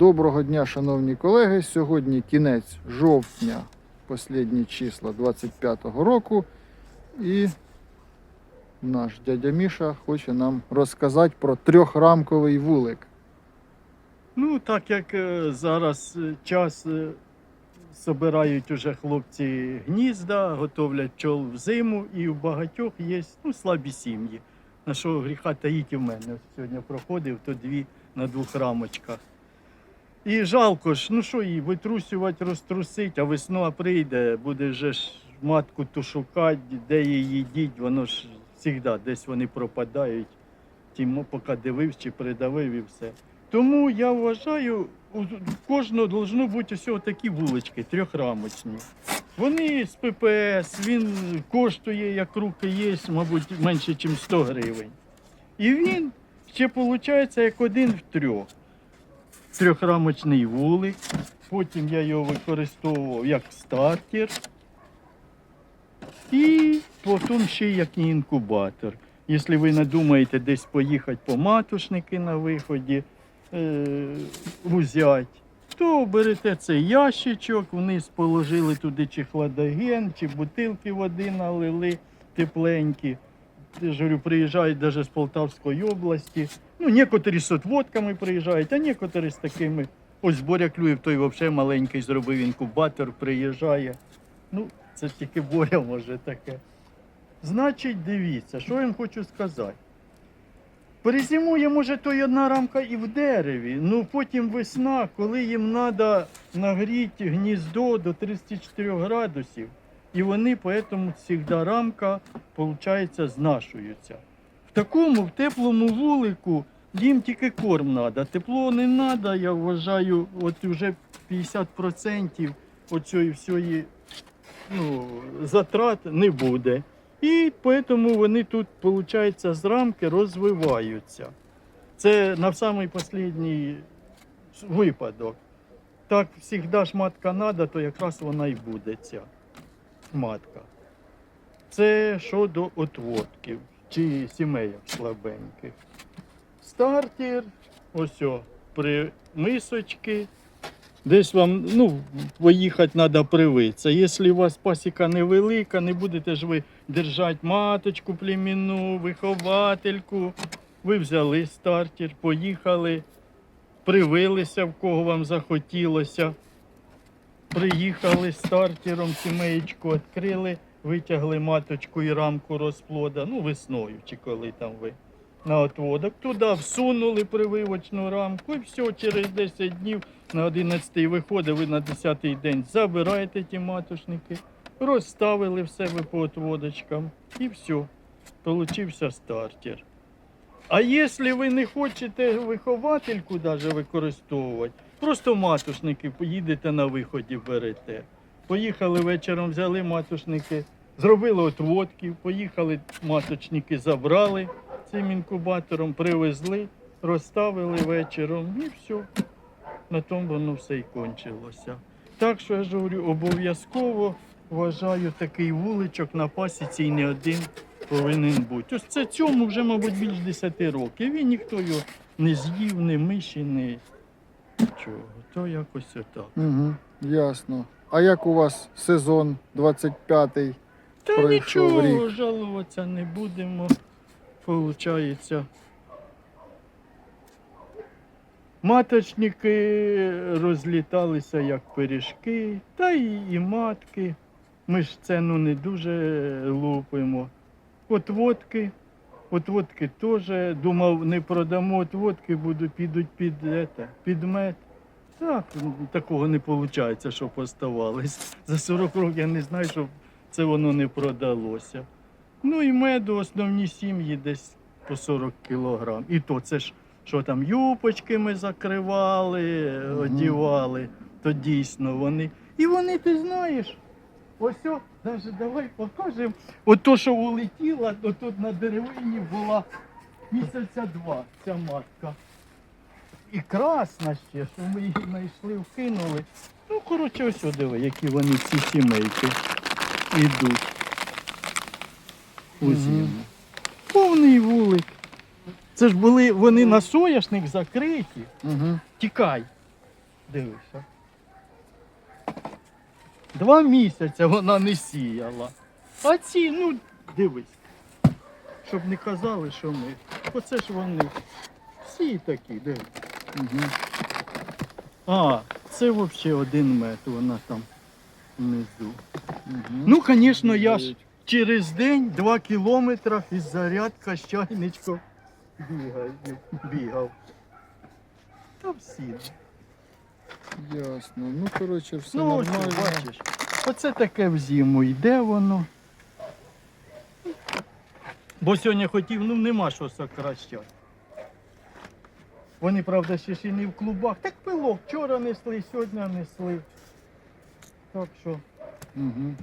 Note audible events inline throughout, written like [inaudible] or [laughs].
Доброго дня, шановні колеги. Сьогодні кінець жовтня, останні числа 25-го року. І наш дядя Міша хоче нам розказати про трьохрамковий вулик. Ну, так як е, зараз е, час е, собирають уже хлопці гнізда, готовлять пчол в зиму, і у багатьох є ну, слабі сім'ї. На що гріха таїть в мене. Сьогодні проходив, то дві на двох рамочках. І жалко ж, ну що її витрусювати, розтрусить, а весна прийде, буде вже ж матку ту шукати, де її діть, воно ж завжди десь вони пропадають. Тим, поки дивився чи придавив і все. Тому я вважаю, у кожного должно бути усього такі вулички, трьохрамочні. Вони з ППС, він коштує, як руки є, мабуть, менше, ніж 100 гривень. І він ще виходить як один в трьох. Трьохрамочний вулик. Потім я його використовував як стартер. І потім ще як інкубатор. Якщо ви надумаєте десь поїхати по матушники на виході, е, взять, то берете цей ящичок, вниз положили туди чи хладоген, чи бутилки води налили тепленькі. Я говорю, приїжджають навіть з Полтавської області. Ну, некоторі з отводками приїжджають, а некоторі з такими. Ось Боря Клюєв, той взагалі маленький зробив інкубатор, приїжджає. Ну, це тільки Боря може таке. Значить, дивіться, що я вам хочу сказати. Перезимує, може, то й одна рамка і в дереві. Ну потім весна, коли їм треба нагріти гніздо до 34 градусів, і вони поэтому завжди рамка, виходить, знашуються. В такому, в теплому вулику їм тільки корм треба. Тепло не треба, я вважаю, от вже 50% оцієї всієї ну, затрат не буде. І тому вони тут, виходить, з рамки розвиваються. Це на самий останній випадок. Так завжди ж матка треба, то якраз вона і буде матка. Це щодо отводків чи сімейок слабеньких. Стартер, ось о, при мисочки. Десь вам ну, поїхати треба привитися. Якщо у вас пасіка невелика, не будете ж ви держати маточку племінну, виховательку. Ви взяли стартер, поїхали, привилися, в кого вам захотілося. Приїхали стартером, сімеєчку відкрили, витягли маточку і рамку розплода, ну весною чи коли там ви на отводок. Туди всунули прививочну рамку і все, через 10 днів на 11-й виходить, ви на 10-й день забираєте ті матушники, розставили в себе по отводочкам і все. Получився стартер. А якщо ви не хочете виховательку даже використовувати, просто матушники поїдете на виході берете. Поїхали вечором, взяли матушники, зробили отводки, поїхали маточники, забрали цим інкубатором, привезли, розставили вечором і все. На тому воно все і кончилося. Так що я ж говорю, обов'язково вважаю такий вуличок на пасіці і не один повинен бути. Ось це цьому вже, мабуть, більш 10 років. І ніхто його не з'їв, не миші, не чого. То якось отак. Угу, ясно. А як у вас сезон 25-й? Та Пройшов нічого, жалуватися не будемо. Получається. Маточники розліталися як пиріжки, та й, і матки. Ми ж ціну не дуже лупимо. Отводки. Отводки теж. Думав, не продамо отводки, буду, підуть під, ете, під мед. Так, такого не виходить, щоб оставались. За 40 років я не знаю, щоб це воно не продалося. Ну і меду основні сім'ї десь по 40 кілограм. І то це ж, що там юпочки ми закривали, одівали, то дійсно вони. І вони, ти знаєш, ось о, давай покажемо. От то, що улетіла, то тут на деревині була місяця два ця матка. І красна ще, що ми її знайшли, вкинули. Ну, коротше, ось диви, які вони ці сімейки йдуть у зиму. Повний вулик. Це ж були вони на соняшник закриті. Тікай. Дивися. Два місяці вона не сіяла. А ці, ну, дивись. Щоб не казали, що ми. Оце ж вони. Всі такі, дивись. Угу. А, це взагалі один метр, вона там внизу. Угу. Ну, звісно, я ж через день два кілометри із зарядка з чайничком бігаю, бігав. Та всі. Ясно. Ну, коротше, все Ну, ось, нормально. бачиш. Оце таке в зиму йде воно. Бо сьогодні хотів, ну нема що сокращати. Вони, правда, ще ж і не в клубах. Так пилок, вчора несли, сьогодні несли. Так що. Угу.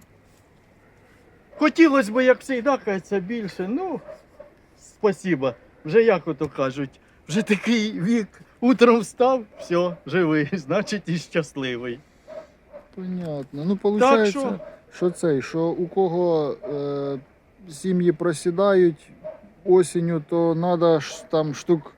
Хотілося б, як завжди, кажеться, більше. Ну, спасіба. Вже як ото кажуть, вже такий вік. Утром встав, все, живий, [laughs] значить і щасливий. Понятно. Ну, виходить, що- що... цей, що у кого е, сім'ї просідають осінню, то треба ж там штук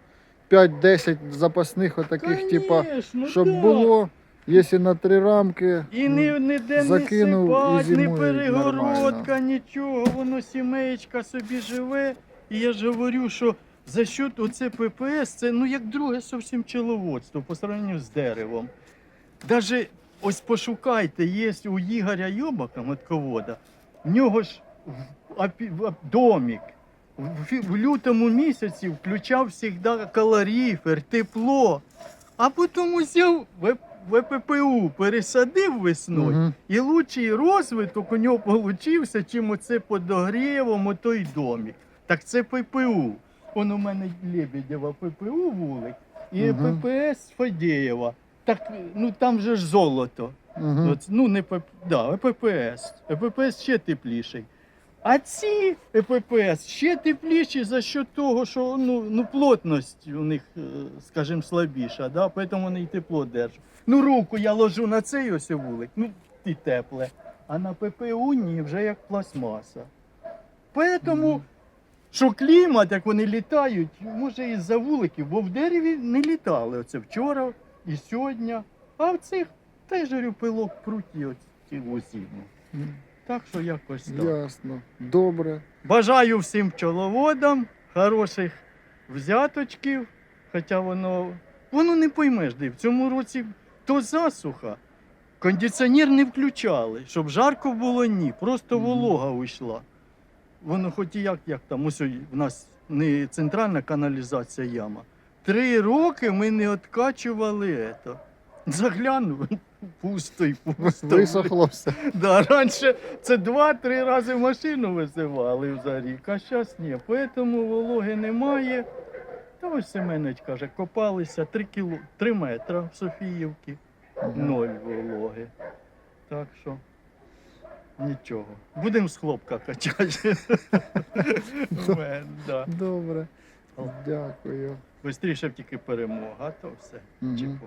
5-10 запасних отаких, типа, Конечно, щоб да. було, якщо на три рамки. І ні, ніде закинув, не сипать, зимує перегородка, нормально. нічого, воно сімеєчка собі живе. І я ж говорю, що за счет оце ППС, це ну як друге зовсім пчеловодство по сравненню з деревом. Даже ось пошукайте, є у Ігоря Йобака, матковода, в нього ж домик. В, лютому місяці включав завжди калоріфер, тепло, а потім взяв в ВППУ, пересадив весною, Мгм. і лучший розвиток у нього получився, чим оце подогрівом, отой домик. Так це ППУ. Он у мене Лебедєва ППУ вулик і Мгм. ППС Фадєєва. Так ну там же ж золото. Мгм. От, ну, не ПП, да, ЕППС. ЕППС ще тепліший. А ці ЕППС ще тепліші за що того, що ну, ну, плотність у них, е, скажімо, слабіша, да? тому вони і тепло держать. Ну, руку я ложу на цей ось вулик, ну і тепле. А на ППУ ні, вже як пластмаса. Тому. Що клімат, як вони літають, може із-за вуликів, бо в дереві не літали. Оце вчора і сьогодні. А в цих теж говорю, пилок пруті ось цілу Так що якось так. Ясно. Добре. Бажаю всім пчеловодам хороших взяточків. Хоча воно, воно не поймеш, де в цьому році то засуха. Кондиціонер не включали, щоб жарко було ні. Просто волога вийшла. Воно хоч і як, як там, ось в нас не центральна каналізація яма. Три роки ми не откачували це. Заглянув, [laughs] пусто й пусто. Висохло все. Да, раніше це два-три рази машину визивали за рік, а зараз ні. Тому вологи немає. Та ось Семенович каже, копалися 3, кіло, 3 метри в Софіївці, ноль вологи. Так що нічого. Будемо з хлопка качати. [laughs] Да. Добре. Дякую. Бистріше б тільки перемога, а то все. Мгм. Чепуха.